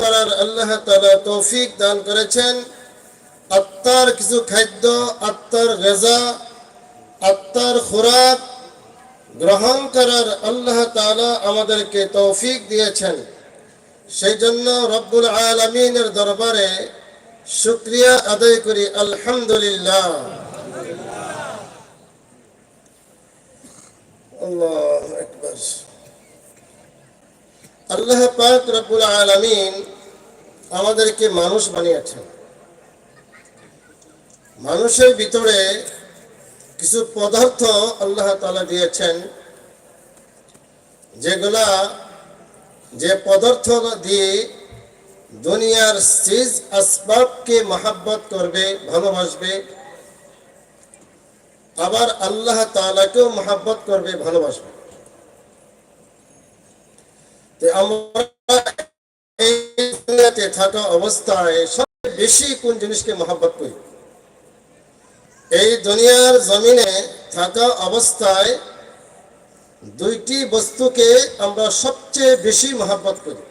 করার আল্লাহ তালা তৌফিক দান করেছেন। আত্মার কিছু খাদ্য, আত্মার গেজা, আত্মার খোরাক গ্রহণ করার আল্লাহ তালা আমাদেরকে তৌফিক দিয়েছেন। সেই জন্য রব্বুল আলমিনের দরবারে শুক্রিয়া আদায় করি, আলহামদুলিল্লাহ। আল্লাহ আকবার। আল্লাহ পাক রব্বুল আলমিন আমাদেরকে মানুষ বানিয়েছেন। মানুষের ভিতরে কিছু পদার্থ আল্লাহ তালা দিয়েছেন, যেগুলা যে পদার্থ দিয়ে দুনিয়ার চিজ আসবাবকে মহাব্বত করবে, ভালোবাসবে, আবার আল্লাহ তালাকেও মহাব্বত করবে, ভালোবাসবে। তো আমরা থাকা অবস্থায় সবচেয়ে বেশি কোন জিনিসকে মহাব্বত করি? এই দুনিয়ার জমিনে থাকা অবস্থায় দুইটি বস্তুকে আমরা সবচেয়ে বেশি মহাব্বত করি।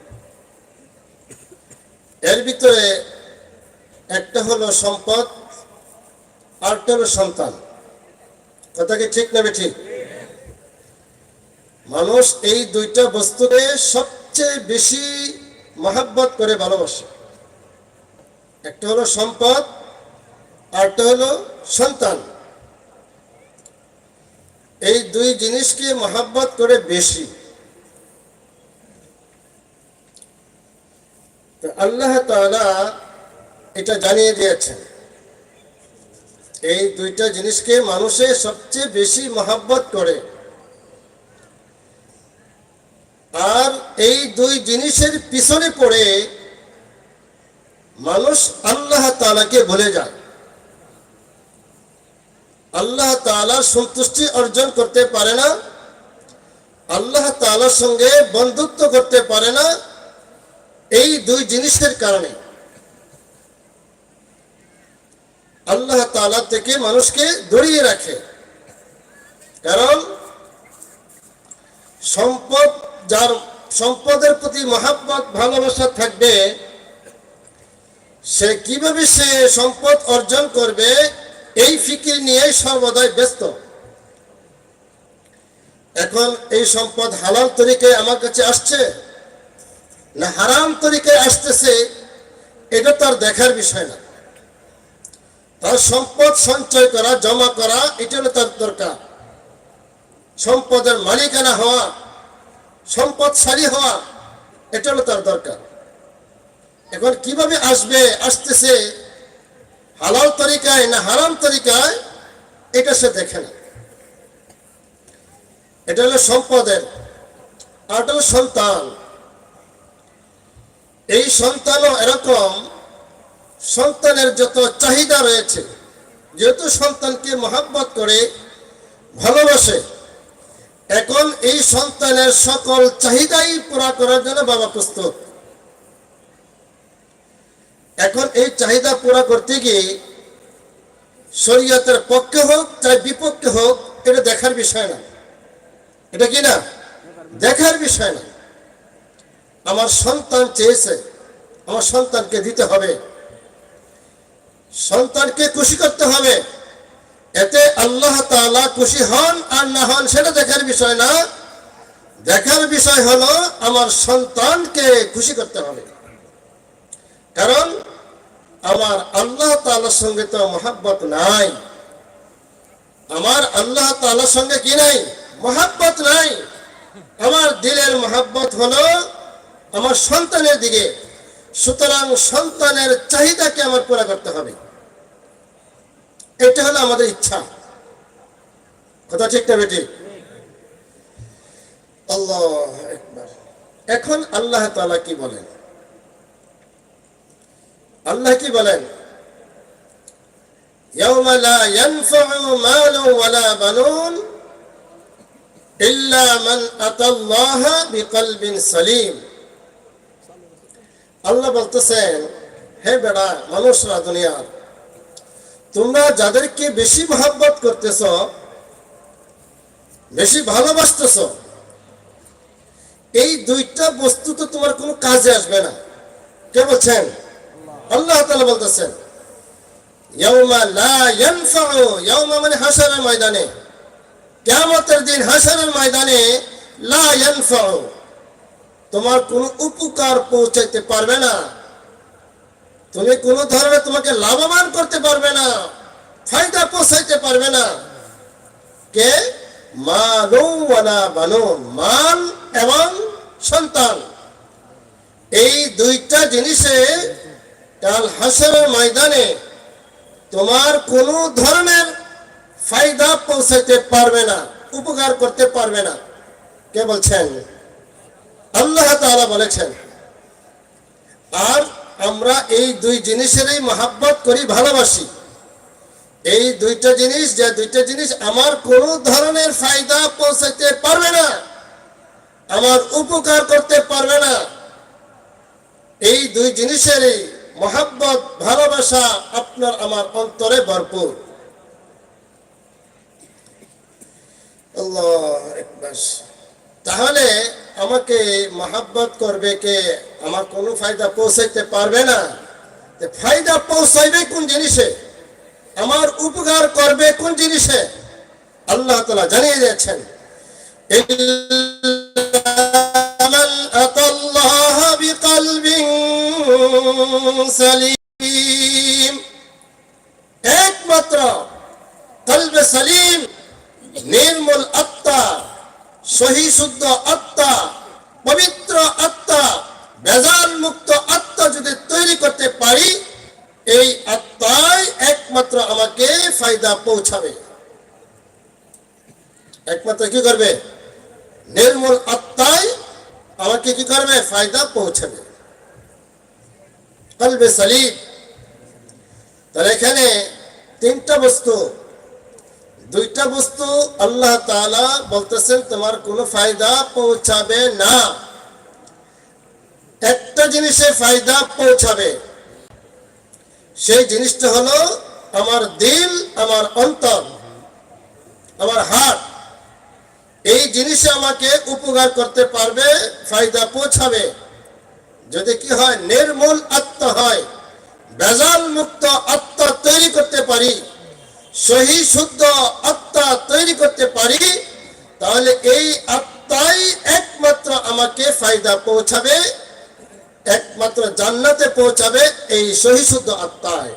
এর ভিতরে একটা হলো সম্পদ, আরেকটা হলো সন্তান। কথা কি ঠিক নেবে ঠিক? মানুষ এই দুইটা বস্তুকে সবচেয়ে বেশি মহাব্বত করে ভালোবাসে। একটা হলো সম্পদ আরটা হলো সন্তান। এই দুই জিনিসকে মহাব্বত করে বেশি। আল্লাহ তাআলা এটা জানিয়ে দিয়েছেন। এই দুইটা জিনিসকে মানুষে সবচেয়ে বেশি মহাব্বত করে আর এই দুই জিনিসের পিছনে পড়ে মানুষ আল্লাহ তালাকে ভুলে যায়। আল্লাহ তালার সন্তুষ্টি অর্জন করতে পারে না, আল্লাহ তালার সঙ্গে বন্ধুত্ব করতে পারে না, এই দুই জিনিসের কারণে। আল্লাহ তালা থেকে মানুষকে দড়িয়ে রাখে। কারণ সম্পদ যার সম্পদের প্রতি মহাব্বত, ভালোবাসা থাকবে। সে কীভাবে সে সম্পদ অর্জন করবে, এই ফিকির নিয়ে সর্বদাই ব্যস্ত। এখন এই সম্পদ হালাল তরিকায় আমার কাছে আসছে না হারাম তরিকায় আসতেছে, এটা তার দেখার বিষয় না। তার সম্পদ সঞ্চয় করা, জমা করা এটা তার দরকার। সম্পদের মালিকানা হওয়া সম্পদশালী হওয়া, এটা হলো তার দরকার। এখন কীভাবে আসবে, আসতেছে, হালাল তরিকায় না হারাম তরিকায়, এটা সে দেখে না। এটা হলো সম্পদের, আর হলো সন্তান। এই সন্তানও এরকম, সন্তানের যত চাহিদা রয়েছে, যেহেতু সন্তানকে মহাব্বত করে, ভালোবাসে এখন এই সন্তানের সকল চাহিদাই পুরা করার জন্য বাবা প্রস্তুত। এখন এই চাহিদা পুরা করতে গিয়ে শরীয়তের পক্ষে হোক, চাই বিপক্ষে হোক, এটা দেখার বিষয় না। এটা কি না? দেখার বিষয় না। আমার সন্তান চেয়েছে, আমার সন্তানকে দিতে হবে। সন্তানকে খুশি করতে হবে। এতে আল্লাহ তাআলা খুশি হন আর না হন সেটা দেখার বিষয় না। দেখার বিষয় হলো আমার সন্তানকে খুশি করতে হবে। কারণ আমার আল্লাহ তাআলার সঙ্গে তো মহাব্বত নাই। আমার আল্লাহ তাআলার সঙ্গে কি নাই? মহাব্বত নাই। আমার দিলের মহাব্বত হলো আমার সন্তানের দিকে। সুতরাং সন্তানের চাহিদাকে আমার পুরা করতে হবে। এটা হলো আমাদের ইচ্ছা কথা ঠিক না বেটি আল্লাহ একবার এখন আল্লাহ তাআলা কি বলেন আল্লাহ কি বলেন يوم لا ينفع مال ولا بنون إلا من أتى الله بقلب سليم আল্লাহ বলতেছেন হে বেড়া মানুষরা দুনিয়ার তোমরা যাদেরকে বেশি মহাব্বত করতেছ, বেশি ভালোবাসতেছ, এই দুইটা বস্তু তো তোমার কোনো কাজে আসবে না। কে বলছেন? আল্লাহ তাআলা বলতেছেন মানে তোমার কোনো উপকার পৌঁছাইতে পারবে না। তুমি কোনো ধরনের তোমাকে লাভবান করতে পারবে না, ফায়দা পৌঁছাইতে পারবে না। কে? মানু এবং সন্তান। এই দুইটা জিনিসে কাল হাসরের ময়দানে তোমার কোনো ধরনের ফায়দা পৌঁছাইতে পারবে না, উপকার করতে পারবে না। কে বলছেন? আল্লাহ তাআলা বলেছেন, আর আমরা এই দুই জিনিসেরই মহাব্বত করি, ভালোবাসি। এই দুইটা জিনিস, যে দুইটা জিনিস আমার কোনো ধরনের ফায়দা পৌঁছাইতে পারবে না, আমার উপকার করতে পারবে না, এই দুই জিনিসেরই মহাব্বত, ভালোবাসা আপনার আমার অন্তরে ভরপুর। আল্লাহ একবার তাহলে আমাকে মহাব্বত করবে কে? আমার কোনো ফায়দা পৌঁছাইতে পারবে না। ফায়দা পৌঁছাইবে কোন জিনিসে? আমার উপকার করবে কোন জিনিসে? আল্লাহ তালা জানিয়ে দিয়েছেন من পৌঁছাবে একমাত্র কি করবে? নির্মূল আত্মাই আমাকে কি করবে? ফায়দা পৌঁছাবে। কলবে সালিম। তাহলে এখানে তিনটা বস্তু। দুইটা বস্তু আল্লাহ তাআলা বলতেছেন, তোমার কোনো ফায়দা পৌঁছাবে না। একটা জিনিসে ফায়দা পৌঁছাবে। সেই জিনিসটা হলো আমার দিল, আমার অন্তর, আমার হাত, এই জিনিসে আমাকে উপকার করতে পারবে, ফায়দা পৌঁছাবে। যদি কি হয়, নির্মূল আত্মা হয় বেজাল মুক্ত আত্মা তৈরি করতে পারি, সহি শুদ্ধ আত্মা তৈরি করতে পারি, তাহলে এই আত্মাই একমাত্র আমাকে ফায়দা পৌঁছাবে, একমাত্র জান্নাতে পৌঁছাবে এই সহি শুদ্ধ আত্মায়।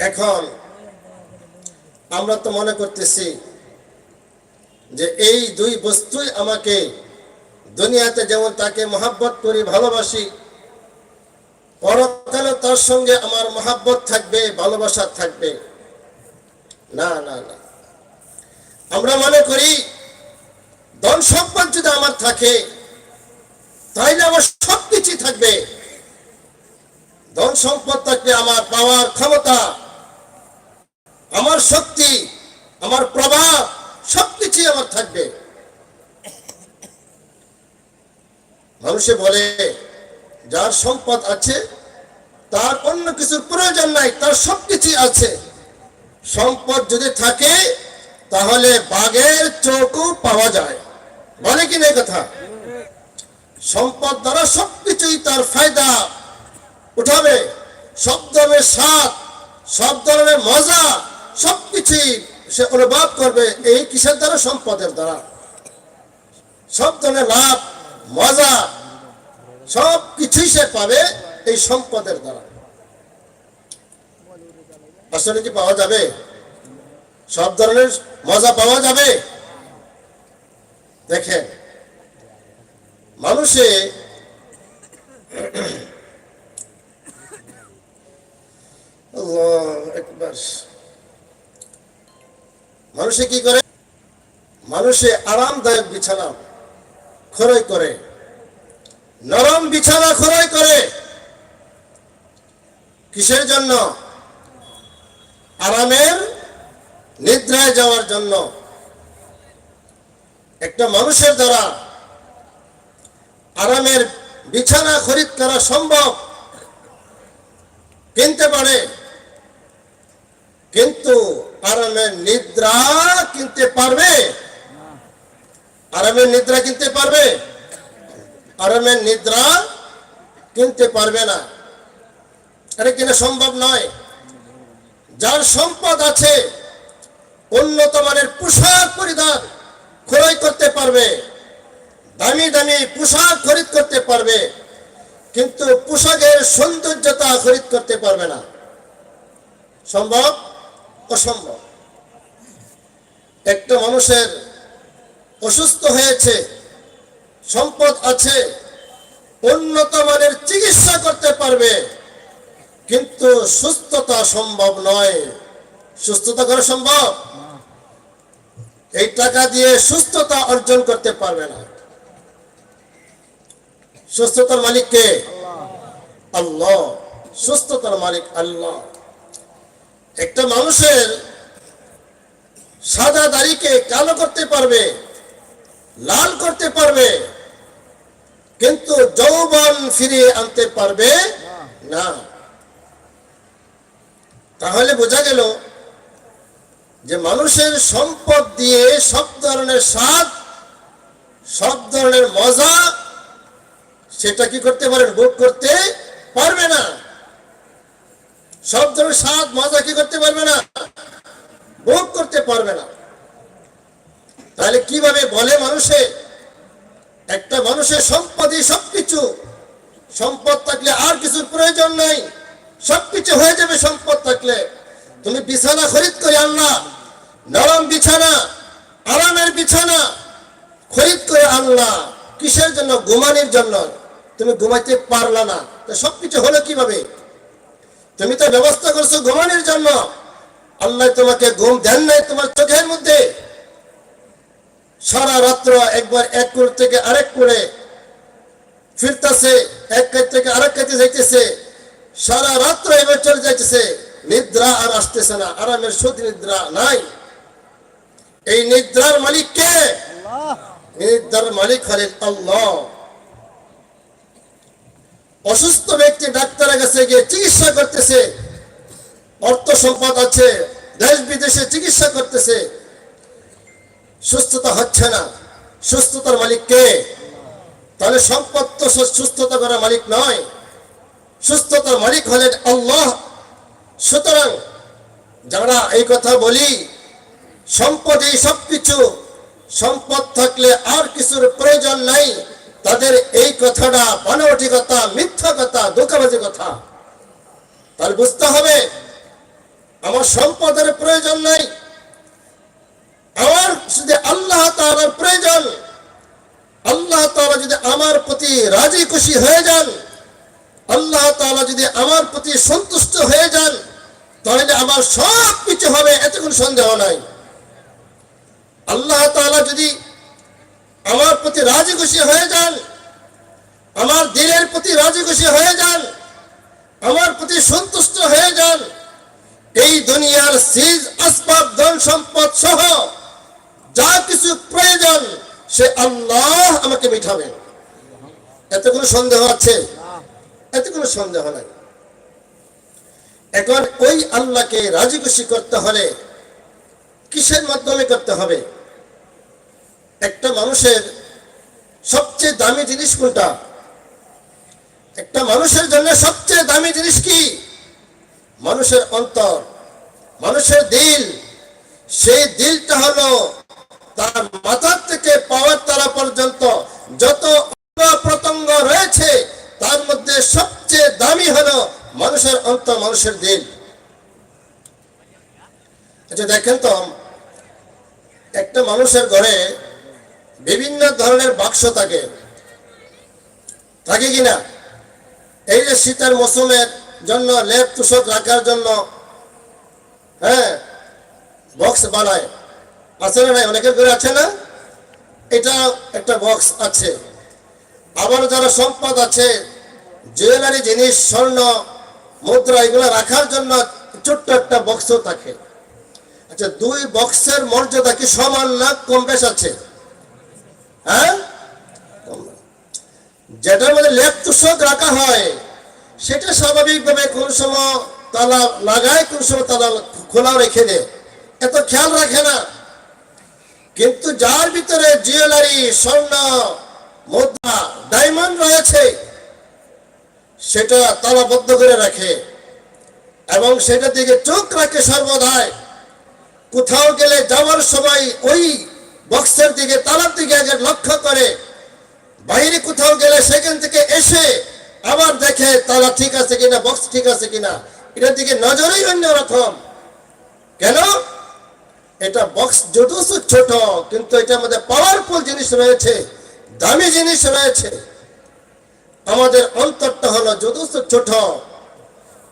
এখন আমরা তো মনে করতেছি যে এই দুই বস্তুই আমাকে দুনিয়াতে যেমন তাকে মহাব্বত করি, ভালোবাসি, পরকালে তার সঙ্গে আমার মহাব্বত থাকবে, ভালোবাসা থাকবে। না না না। আমরা মনে করি ধন সম্পদ যদি আমার থাকে, তাইলে আমার সব কিছু থাকবে। ধন সম্পদ থাকবে, আমার পাওয়ার ক্ষমতা। আমার শক্তি, আমার প্রভাব, সবকিছুই আমার থাকবে। মানুষে বলে, যার সম্পদ আছে, তার অন্য কিছুর প্রয়োজন নাই, তার সবকিছুই আছে। সম্পদ যদি থাকে, তাহলে বাঘের চোখও পাওয়া যায়। বলে কি না কথা? সম্পদ দ্বারা সবকিছুই তার ফায়দা। উঠাবে, সব ধরনের স্বাদ, সব ধরনের মজা সবকিছুই সে অনুভব করবে এই কিসের দ্বারা? সম্পদের দ্বারা। সব ধরনের লাভ, মজা সব কিছুই সে পাবে এই সম্পদের দ্বারা। আসলে কি পাওয়া যাবে? সব ধরনের মজা পাওয়া যাবে? দেখেন, মানুষে একবার মানুষে কি করে? মানুষে আরামদায়ক বিছানা খরচ করে। নরম বিছানা খরচ করে। কিসের জন্য? আরামের নিদ্রায় যাওয়ার জন্য। একটা মানুষের দ্বারা আরামের বিছানা খরিদ করা সম্ভব কিনতে পারে। কিন্তু আরামের নিদ্রা কিনতে পারবে? আরামের নিদ্রা কিনতে পারবে? আরামের নিদ্রা কিনতে পারবে না। এটা কিনা সম্ভব নয়। যার সম্পদ আছে, উন্নত মানের পোশাক পরিধান ক্রয় করতে পারবে। দামি দামি পোশাক খরিদ করতে পারবে। কিন্তু পোশাকের সৌন্দর্যতা খরিদ করতে পারবে না। সম্ভব? অসম্ভব। একটা মানুষের অসুস্থ হয়েছে সম্পদ আছে উন্নত মানের চিকিৎসা করতে পারবে কিন্তু সুস্থতা সম্ভব নয়। সুস্থতা করা সম্ভব? এই টাকা দিয়ে সুস্থতা অর্জন করতে পারবে না। সুস্থতার মালিক কে? আল্লাহ। সুস্থতার মালিক আল্লাহ। একটা মানুষের সাদা দাড়িকে কালো করতে পারবে, লাল করতে পারবে, কিন্তু যৌবন ফিরিয়ে আনতে পারবে না। তাহলে বোঝা গেল যে মানুষের সম্পদ দিয়ে সব ধরনের স্বাদ, সব ধরনের মজা, সেটা কি করতে পারেন? ভোগ করতে পারবে না। সব ধরনের স্বাদ মজা কি করতে পারবে না? ভোগ করতে পারবে না। তাহলে কীভাবে বলে মানুষে? একটা মানুষের সম্পদই সবকিছু। সম্পদ থাকলে আর কিছুর প্রয়োজন নাই। সবকিছু হয়ে যাবে সম্পদ থাকলে। তুমি বিছানা খরিদ করে আনলা। নরম বিছানা, আরামের বিছানা খরিদ করে আনলা। কিসের জন্য? ঘুমানির জন্য। তুমি ঘুমাইতে পারলা না। তো সবকিছু হলো কীভাবে? তুমি তো ব্যবস্থা করছ ঘুমানোর জন্য। আল্লাহ তোমাকে ঘুম দেন নাই তোমার চোখের মধ্যে। সারা রাত্র একবার এক কোর থেকে আরেক করে ফিরতাছে এক কাজ থেকে আরেক কাজে যাইতেছে। সারা রাত্র এবার চলে যাইতেছে। নিদ্রা আর আসতেছে না আরামের সুদ নিদ্রা নাই। এই নিদ্রার মালিক কে? নিদ্রার মালিক হলেন আল্লাহ। অসুস্থ ব্যক্তি ডাক্তারের কাছে গিয়ে চিকিৎসা করতেছে, অর্থ সম্পদ আছে, দেশ বিদেশে চিকিৎসা করতেছে, সুস্থতা হচ্ছে না। সুস্থতার মালিক কে? তাহলে সম্পদ তো সুস্থতা করার মালিক নয়। সুস্থতার মালিক হলেন আল্লাহ। সুতরাং যারা এই কথা বলি, সম্পদ এই সবকিছু, সম্পদ থাকলে আর কিছুর প্রয়োজন নাই। তাদের এই কথাটা বানোয়াটি কথা মিথ্যা কথা ধোকাবাজি কথা। তার বুঝতে হবে, আমার সম্পদের প্রয়োজন নাই। আমার যদি আল্লাহ তাআলার প্রয়োজন, আল্লাহ তাআলা যদি আমার প্রতি রাজি খুশি হয়ে যান, আল্লাহ তাআলা যদি আমার প্রতি সন্তুষ্ট হয়ে যান, তাহলে আমার সব কিছু হবে, এতে কোনো সন্দেহ নাই। আল্লাহ তাআলা যদি আমার প্রতি রাজি খুশি হয়ে যান। আমার দিলের প্রতি রাজি খুশি হয়ে যান। আমার প্রতি সন্তুষ্ট হয়ে যান। এই দুনিয়ার সিজ, আসবাব, ধন সম্পদ সহ যা কিছু প্রয়োজন, সে আল্লাহ আমাকে মিঠাবে এতে কোনো সন্দেহ আছে? এতে কোনো সন্দেহ নাই। এখন ওই আল্লাহকে রাজি খুশি করতে হলে কিসের মাধ্যমে করতে হবে? একটা মানুষের সবচেয়ে দামি জিনিস কোনটা? একটা মানুষের জন্য সবচেয়ে দামি জিনিস কি? মানুষের অন্তর, মানুষের দিল। সেই দিলটা হলো তার মাথার থেকে পাওয়ার তারা পর্যন্ত যত প্রত্যঙ্গ রয়েছে, তার মধ্যে সবচেয়ে দামি হলো মানুষের অন্তর, মানুষের দিল। আচ্ছা দেখেন তো, একটা মানুষের ঘরে বিভিন্ন ধরনের বাক্স থাকে। থাকে কিনা? এই যে শীতের মৌসুমের জন্য লেপ তুষক রাখার জন্য হ্যাঁ বক্স বানায়। আছে না নাই? অনেকের ঘরে আছে না? এটা একটা বক্স আছে। আবার যারা সম্পদ আছে, জুয়েলারি জিনিস, স্বর্ণ, মুদ্রা, এগুলো রাখার জন্য ছোট্ট একটা বক্সও থাকে। আচ্ছা দুই বক্সের মর্যাদা কি সমান না কম বেশ আছে? হ্যাঁ? যেটার মধ্যে লেপ তুষক রাখা হয়, সেটা স্বাভাবিকভাবে কোন সময় তালা লাগায়, কোন সময় তালা খোলা রেখে দেয়। এত খেয়াল রাখে না। কিন্তু যার ভিতরে জুয়েলারি, স্বর্ণ, মুদ্রা, ডায়মন্ড রয়েছে, সেটা তালাবদ্ধ করে রাখে এবং সেটার দিকে চোখ রাখে সর্বদাই। কোথাও গেলে যাওয়ার সময় ওই বক্সের দিকে, তালার দিকে আগে লক্ষ্য করে। বাইরে কোথাও গেলে সেখান থেকে এসে আবার দেখে তালা ঠিক আছে কিনা, বক্স ঠিক আছে কিনা। এটার দিকে নজরেই অন্যরকম কেন? এটা বক্স যদিও ছোট, কিন্তু এটার মধ্যে পাওয়ারফুল জিনিস রয়েছে, দামি জিনিস রয়েছে। আমাদের অন্তরটা হলো যদিও ছোট,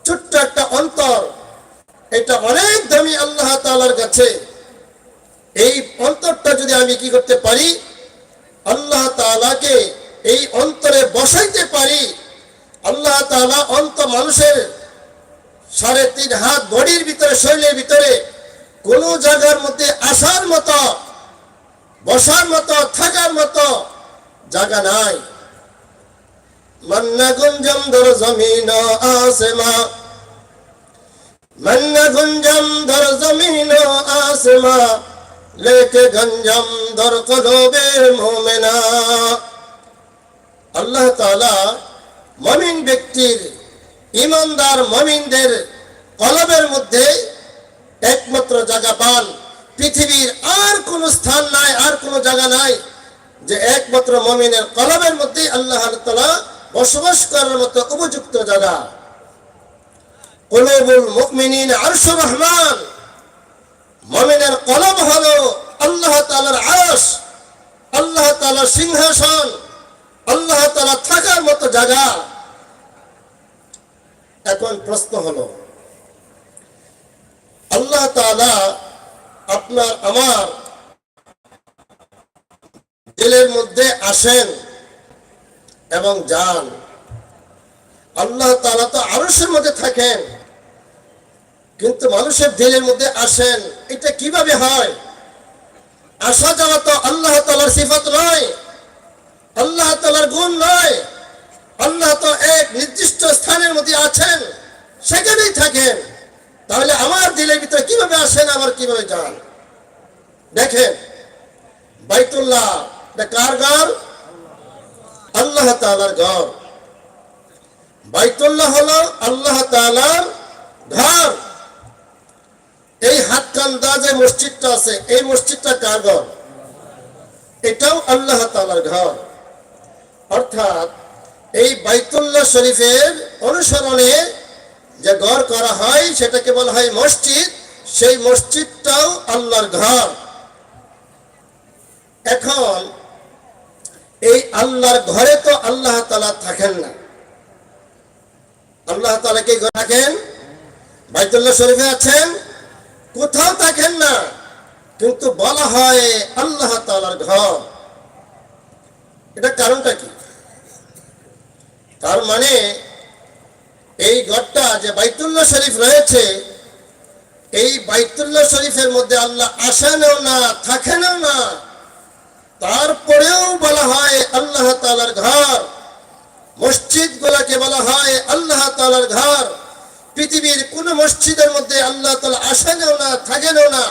ছোট্ট একটা অন্তর। এটা অনেক দামি আল্লাহ তাআলার কাছে। এই অন্তরটা যদি আমি কি করতে পারি, আল্লাহ তাআলাকে এই অন্তরে বসাইতে পারি, আল্লাহ তাআলা অন্ত মানুষের সাড়ে তিন হাত বডির ভিতরে, শরীরের ভিতরে কোন জায়গার মধ্যে আসার মতো, বসার মতো, থাকার মতো জায়গা নাই। মান্না গুঞ্জম ধর জমিন আসমা। মান্না গুঞ্জম ধর জমিন আসমা। লেকে গঞ্জম মোমেনা। আল্লাহ মমিন ব্যক্তির, ইমানদার মমিনদের কলবের মধ্যে একমাত্র জায়গা পান। পৃথিবীর আর কোন স্থান নাই, আর কোন জায়গা নাই যে একমাত্র মমিনের কলবের মধ্যে আল্লাহ তাআলা বসবাস করার মতো উপযুক্ত জায়গা। কলবুল মুমিনিন আরশুর রহমান। মমিনের কলম হলো আল্লাহ তাআলার আরশ, আল্লাহ তাআলার সিংহাসন, আল্লাহ তালা থাকার মতো জায়গা। এখন প্রশ্ন হলো, আল্লাহ তালা আপনার আমার দিলের মধ্যে আসেন এবং যান। আল্লাহ তাআলা তো আরশের মধ্যে থাকেন। কিন্তু মানুষের দিলের মধ্যে আসেন, এটা কীভাবে হয়? আসা যাওয়া তো আল্লাহ তাআলার সিফাত নয়, আল্লাহ তাআলার গুণ নয়, আল্লাহ তো এক নির্দিষ্ট স্থানের মধ্যে আছেন, সেখানেই থাকেন। তাহলে আমার দিলের ভিতরে কীভাবে আসেন আবার কীভাবে যান? দেখেন, বাইতুল্লাহ কার ঘর? আল্লাহ তাআলার ঘর। বাইতুল্লাহ হলো আল্লাহ তাআলার ঘর। এই হাত হাতকান্দা যে মসজিদটা আছে, এই মসজিদটা কার ঘর? এটাও আল্লাহ তালার ঘর। অর্থাৎ এই বাইতুল্লাহ শরীফের অনুসরণে যে ঘর করা হয়, সেটাকে বলা হয় মসজিদ, সেই মসজিদটাও আল্লাহর ঘর। এখন এই আল্লাহর ঘরে তো আল্লাহ তালা থাকেন না। আল্লাহ তালা কি থাকেন বাইতুল্লাহ শরীফে আছেন। কোথাও থাকেন না, কিন্তু বলা হয় আল্লাহ তালার ঘর। এটা কারণটা কি? তার মানে এই ঘরটা যে বাইতুল্লাহ শরীফ রয়েছে, এই বাইতুল্লাহ শরীফের মধ্যে আল্লাহ আসেনও না, থাকেনও না। তারপরেও বলা হয় আল্লাহ তালার ঘর। মসজিদ গুলাকে বলা হয় আল্লাহ তালার ঘর। পৃথিবীর কোন মসজিদের মধ্যে আল্লাহ তালা আসেনও না থাকেনও না,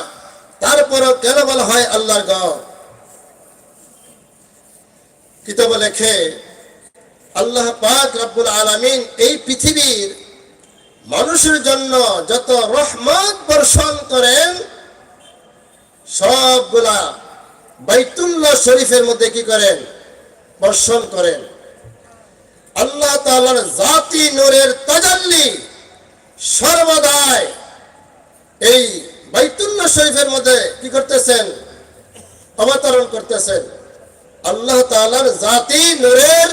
তারপরেও কেন বলা হয় আল্লাহর ঘর? কিতাব লেখে, আল্লাহ পাক রব্বুল আলামিন এই পৃথিবীর মানুষের জন্য যত রহমত বর্ষণ করেন, সবগুলা বাইতুল্লাহ শরীফের মধ্যে কি করেন? বর্ষণ করেন। আল্লাহ তাআলার জাতি নূরের তাজাল্লি সর্বদাই এই বাইতুল্লাহ শরীফের মধ্যে কি করতেছেন? অবতরণ করতেছেন। আল্লাহ তাআলার জাতি নূরের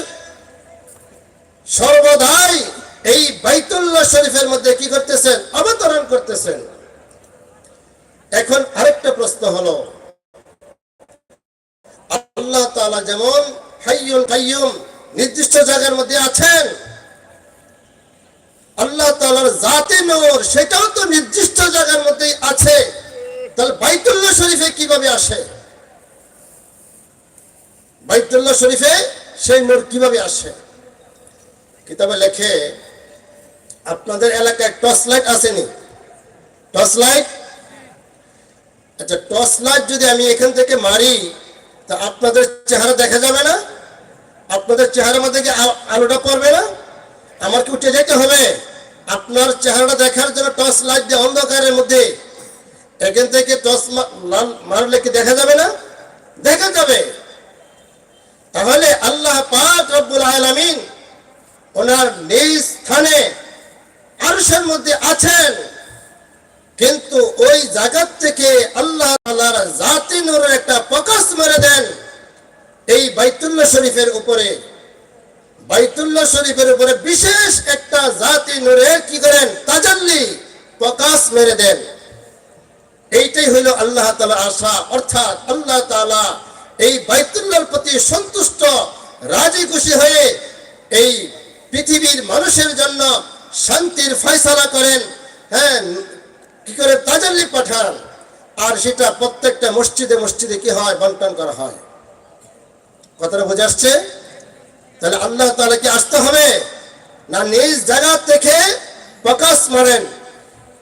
সর্বদাই এই বাইতুল্লাহ শরীফের মধ্যে কি করতেছেন? অবতরণ করতেছেন। এখন আরেকটা প্রশ্ন হলো, আল্লাহ তাআলা যেমন নির্দিষ্ট জায়গার মধ্যে আছেন আল্লাহ তাআলার জাতে নূর, সেটাও তো নির্দিষ্ট জায়গার মধ্যেই আছে। তাহলে বাইতুল্লাহ শরীফে কীভাবে আসে? বাইতুল্লাহ শরীফে সেই নূর কীভাবে আসে? কিতাবে লেখে, আপনাদের এলাকায় টর্চ লাইট আসেনি? Torch light? আচ্ছা টর্চ লাইট যদি আমি এখান থেকে মারি, তা আপনাদের চেহারা দেখা যাবে না? আপনাদের চেহারার মধ্যে কি আলোটা পড়বে না? আমার কি উঠে যেতে হবে। আপনার চেহারাটা দেখার জন্য টর্চ লাইট দিয়ে অন্ধকারের মধ্যে। এখান থেকে টর্চ মারলে কি দেখা যাবে না? দেখা যাবে। তাহলে আল্লাহ পাক রব্বুল আলামিন ওনার নিজ স্থানে আরশের মধ্যে আছেন। কিন্তু ওই জায়গার থেকে আল্লাহ তাআলার জাতি নূরের একটা প্রকাশ মেরে দেন এই বাইতুল্লাহ শরীফের উপরে। বাইতুল্লাহ শরীফের উপরে বিশেষ একটা জাতি নূরের কি করেন? তাজাল্লি প্রকাশ মেরে দেন। এইটাই হইল আল্লাহ তালা আশা। অর্থাৎ আল্লাহ তাআলা এই বাইতুল্লাহর প্রতি সন্তুষ্ট, রাজি খুশি হয়ে এই পৃথিবীর মানুষের জন্য শান্তির ফয়সালা করেন। হ্যাঁ কি করে? তাজাল্লি পাঠান। আর সেটা প্রত্যেকটা মসজিদে মসজিদে কি হয়? বন্টন করা হয়। কথাটা বোঝা আসছে? তাহলে আল্লাহ তাআলা কি আসতে হবে? না নিজ জায়গা থেকে প্রকাশ মারেন?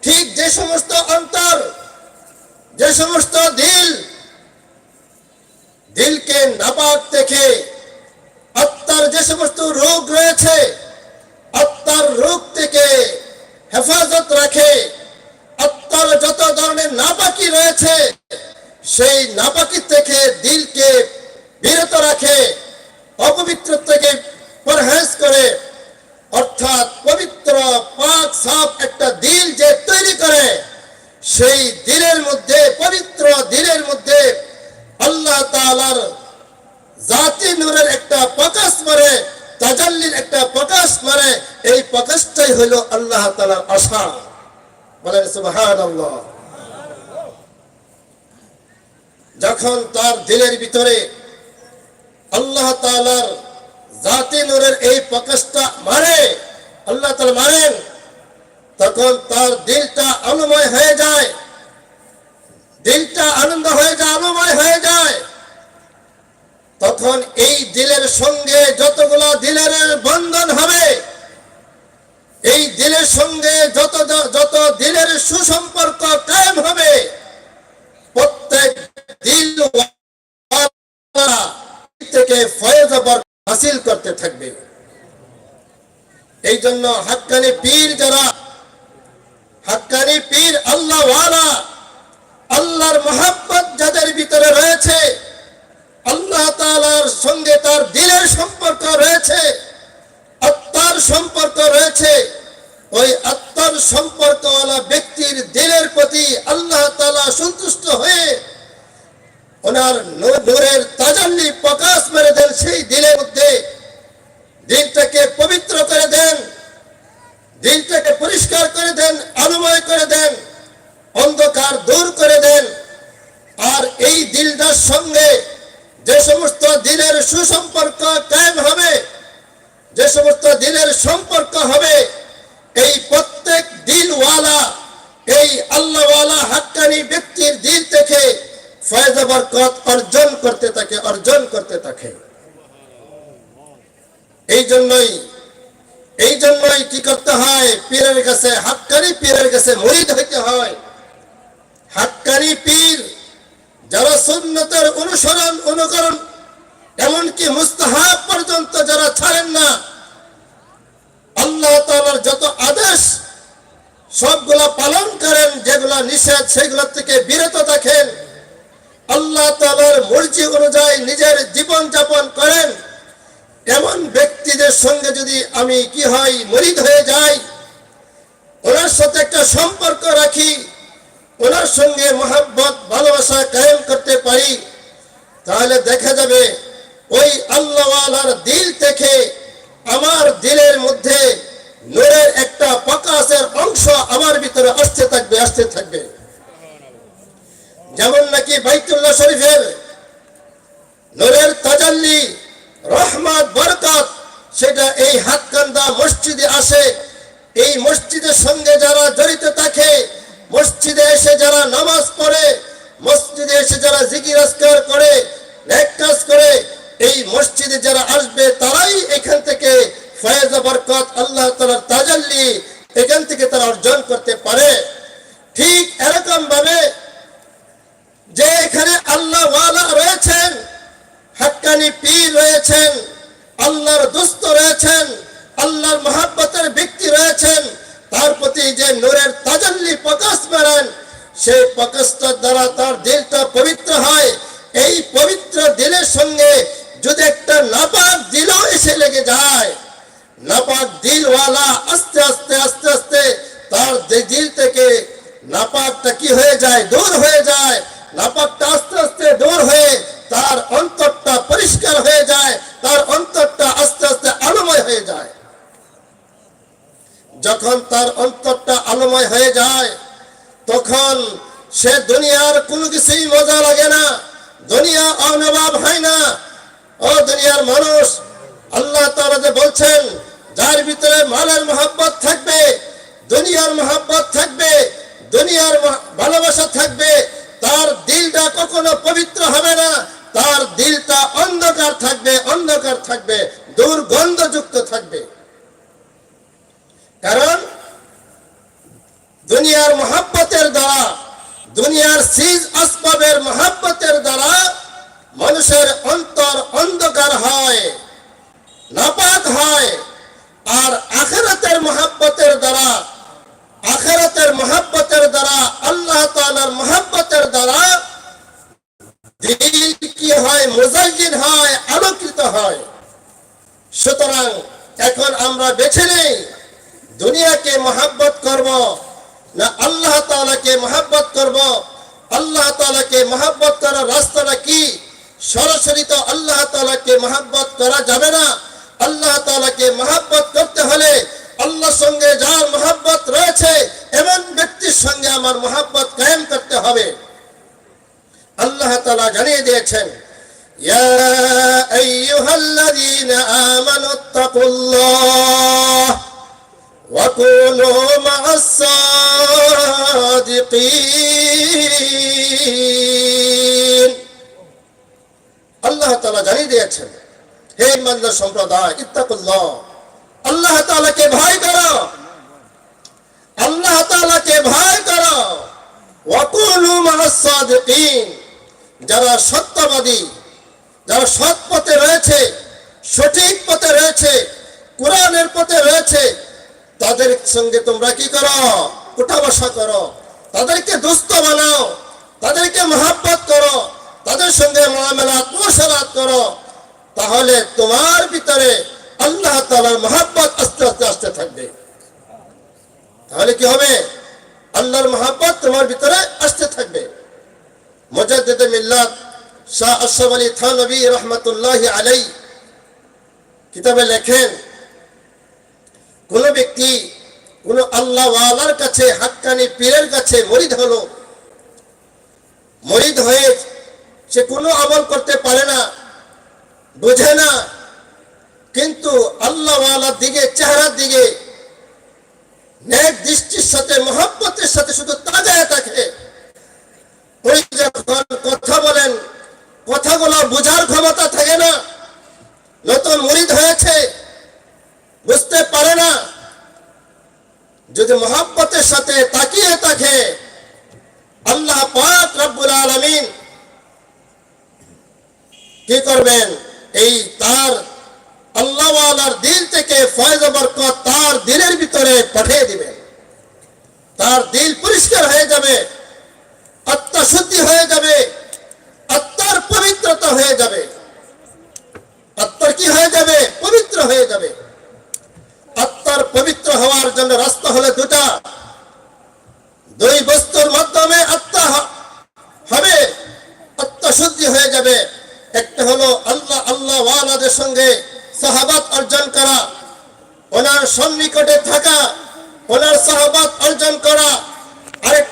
ঠিক যে সমস্ত অন্তর, যে সমস্ত দিল, দিলকে নাপাক থেকে আত্মার যে সমস্ত রোগ রয়েছে, আত্মার রোগ থেকে হেফাজত রাখে, আত্মার যত ধরনের নাপাকি রয়েছে, সেই নাপাকি থেকে দিলকে বিরত রাখে। অপবিত্র থেকে পরহেজ করে, অর্থাৎ পবিত্র পাক সাফ একটা দিল যে তৈরি করে, সেই দিলের মধ্যে, পবিত্র দিলের মধ্যে আল্লাহ তাআলার জাতি নূরের একটা প্রকাশ মারে, তাজাল্লির একটা প্রকাশ মারে, এই প্রকাশটাই হলো আল্লাহ তাআলার আশা। বলেন সুবহানাল্লাহ। যখন তার দিলের ভিতরে আল্লাহ তাআলার জাতি নূরের এই প্রকাশটা মারে, আল্লাহ তাআলা মারেন, তখন তার দিলটা আলোময় হয়ে যায়। দিলটা আনন্দ হয়ে যায়, আলোময় হয়ে যায়। তখন এই দিলের সঙ্গে যতগুলো দিলের বন্ধন হবে, এই দিলের সঙ্গে যত যত দিলের সুসম্পর্ক কায়েম হবে, প্রত্যেক দিল থেকে ফয়েজ হাসিল করতে থাকবে। এই জন্য হাক্কানি পীর যারা, হাক্কানি পীর আল্লাহ আল্লাহর মোহাব্বত যাদের ভিতরে রয়েছে, আল্লাহ তাআলার সঙ্গে তার দিলের সম্পর্ক রয়েছে, আত্মার সম্পর্ক রয়েছে, ওই আত্মার সম্পর্কওয়ালা ব্যক্তির দিলের প্রতি আল্লাহ তালা সন্তুষ্ট হয়ে ওনার নূরের তাজাল্লি প্রকাশ মেরে দেন সেই দিলের মধ্যে দিলটাকে পবিত্র করে দেন দিলটাকে পরিষ্কার করে দেন আলোময় করে দেন অন্ধকার দূর করে দেন আর এই দিলটার সঙ্গে যে সমস্ত দিলের সুসম্পর্ক কায়েম হবে যে সমস্ত দিলের সম্পর্ক হবে এই প্রত্যেক দিলওয়ালা এই আল্লাহওয়ালা হাক্কানি ব্যক্তির দিল থেকে ফয়েজ বরকত অর্জন করতে থাকে অর্জন করতে থাকে এই জন্যই এই জন্যই কি করতে হয় পীরের কাছে হাক্কানি পীরের কাছে মরিদ হইতে হয় হাক্কানি পীর যারা সুন্নতের অনুসরণ, অনুকরণ, এমনকি মুস্তাহাব পর্যন্ত যারা ছাড়েন না, আল্লাহ তাআলার যত আদেশ, সবগুলা পালন করেন, যেগুলা নিষেধ, সেগুলো থেকে বিরত থাকেন। আল্লাহ তাআলার মর্জি অনুযায়ী নিজের জীবন যাপন করেন। এমন ব্যক্তিদের সঙ্গে যদি আমি কি হয়, মরিদ হয়ে যাই, ওনার সাথে একটা সম্পর্ক রাখি ওনার সঙ্গে মহাব্বত, ভালোবাসা কায়েম করতে পারি, তাহলে দেখা যাবে ওই আল্লাহওয়ালার দিল থেকে আমার দিলের মধ্যে নূরের একটা প্রকাশের অংশ আমার ভিতরে আসতে থাকবে আসতে থাকবে। যেমন নাকি বাইতুল্লাহ শরীফের নূরের তাজাল্লি, রহমত, বরকত, সেটা এই হাতকান্দা মসজিদে আসে। এই মসজিদের সঙ্গে যারা জড়িত থাকে মসজিদে এসে যারা নামাজ পড়ে, মসজিদে এসে যারা জিকির আজকার করে কাজ করে, এই মসজিদে যারা আসবে তারাই এখান থেকে ফয়েজ বরকত আল্লাহ তাআলার তাজাল্লি এখান থেকে তারা অর্জন করতে পারে। ঠিক এরকম ভাবে যে এখানে আল্লাহ রয়েছেন, হাক্কানি পীর রয়েছেন, আল্লাহর দুস্থ রয়েছেন, আল্লাহর মহাব্বতের ব্যক্তি রয়েছেন তার প্রতি যে নূরের তাজাল্লি প্রকাশ করেন, সেই প্রকাশটার দ্বারা তার দিলটা পবিত্র হয়। এই পবিত্র দিলের সঙ্গে যদি একটা নাপাক দিলও এসে লেগে যায়, নাপাক দিলওয়ালা আস্তে আস্তে আস্তে আস্তে তার দিল থেকে নাপাকটা কি হয়ে যায়? দূর হয়ে যায়। নাপাকটা আস্তে আস্তে দূর হয়ে তার অন্তরটা পরিষ্কার হয়ে যায়, তার অন্তরটা আস্তে আস্তে আলোময় হয়ে যায়। যখন তার অন্তরটা আলোময় হয়ে যায়, তখন সে দুনিয়ার কোনো কিছুই মজা লাগে না। দুনিয়া অনবাব হয় না। ও দুনিয়ার মানুষ, আল্লাহ তাআলা যে বলছেন, যার ভিতরে মালের মহাব্বত থাকবে, দুনিয়ার মহাব্বত থাকবে, দুনিয়ার ভালোবাসা থাকবে, তার দিলটা কখনো পবিত্র হবে না। তার দিলটা অন্ধকার থাকবে অন্ধকার থাকবে, দুর্গন্ধযুক্ত থাকবে। কারণ দুনিয়ার মহাব্বতের দ্বারা, দুনিয়ার সিজ আসবাবের মহাব্বতের দ্বারা মানুষের অন্তর অন্ধকার হয়, নাপাক হয়, আর আখেরাতের মহাব্বতের দ্বারা, আখেরাতের মহাব্বতের দ্বারা, আল্লাহ তাআলার মহাব্বতের দ্বারা কি হয় মুজাজ্জিন হয়, আলোকিত হয়। সুতরাং এখন আমরা বেছে নেই দুনিয়াকে মহাব্বত করব, না আল্লাহ তালাকে মহাব্বত করব? আল্লাহ তালাকে মহাব্বত করার রাস্তাটা কি? সরাসরি তো আল্লাহ তাআলাকে মহাব্বত করা যাবে না। আল্লাহ তাআলাকে মহাব্বত করতে হলে আল্লাহর সঙ্গে যার মহাব্বত রয়েছে, এমন ব্যক্তির সঙ্গে আমার মহাব্বত কায়েম করতে হবে। আল্লাহ তালা জানিয়ে দিয়েছেন, ইয়া তাকুল্লাহ ওয়া কুনু মা'আস সাদিকিন আল্লাহ তাআলা জানিয়ে দিয়েছেন, হে ইমানদার সম্প্রদায়, ইত্তাকুল্লাহ। আল্লাহ তাআলাকে ভয় করো। আল্লাহ তাআলাকে ভয় করো। ওয়া কুনু মা'আস সাদিকিন। যারা সত্যবাদী, যারা সৎ পথে রয়েছে, সঠিক পথে রয়েছে, কোরআনের পথে রয়েছে সঙ্গে তোমরা কি করো? উঠা বসা করো। তাদেরকে দুস্থ বানাও, তাদেরকে মহাব্বত করো, তাদের সঙ্গে মহামেলাত মুশারাত করো। তাহলে তোমার ভিতরে আল্লাহ তাআলার মহাব্বত আস্তে আস্তে আসতে থাকবে। তাহলে কি হবে? আল্লাহর মহাব্বত তোমার ভিতরে আসতে থাকবে। মিল্লাত শাহ আশরাফ আলী থানবী রহমতুল্লাহ আলাই কিতাবে লেখেন, কোন ব্যক্তি কোন আল্লাহওয়ালার কাছে, হাক্কানি পীরের কাছে মরিদ হলো। মরিদ হয়ে সে কোনো আমল করতে পারে না, বোঝে না। কিন্তু আল্লাহওয়ালার দিকে, চেহারার দিকে নেক দৃষ্টির সাথে, মহাব্বতের সাথে শুধু তাজায় থাকে। ওই যখন কথা বলেন, কথাগুলো বোঝার ক্ষমতা থাকে না। নতুন মরিদ হয়েছে, বুঝতে পারে না। যদি মহাব্বতের সাথে তাকিয়ে থাকে, আল্লাহ পাক রব্বুল আলামিন কি করবেন? এই তার আল্লাহওয়ালার দিল থেকে ফয়জ বরকত তার দিলের ভিতরে পাঠিয়ে দিবেন। তার দিল পরিষ্কার হয়ে যাবে আত্মা শুদ্ধি হয়ে যাবে, আত্মার পবিত্রতা হয়ে যাবে। আত্মার কি হয়ে যাবে? পবিত্র হয়ে যাবে। আত্মার পবিত্র হওয়ার জন্য রাস্তা হলে দুটা। দুই বস্তুর মাধ্যমে আত্মা হবে আত্মা শুদ্ধি হয়ে যাবে। একটা হলো আল্লাহ আল্লাহ ওয়ালাদের সঙ্গে সাহাবাত অর্জন করা, ওনার সন্নিকটে থাকা, ওনার সাহাবাত অর্জন করা। আরেকটা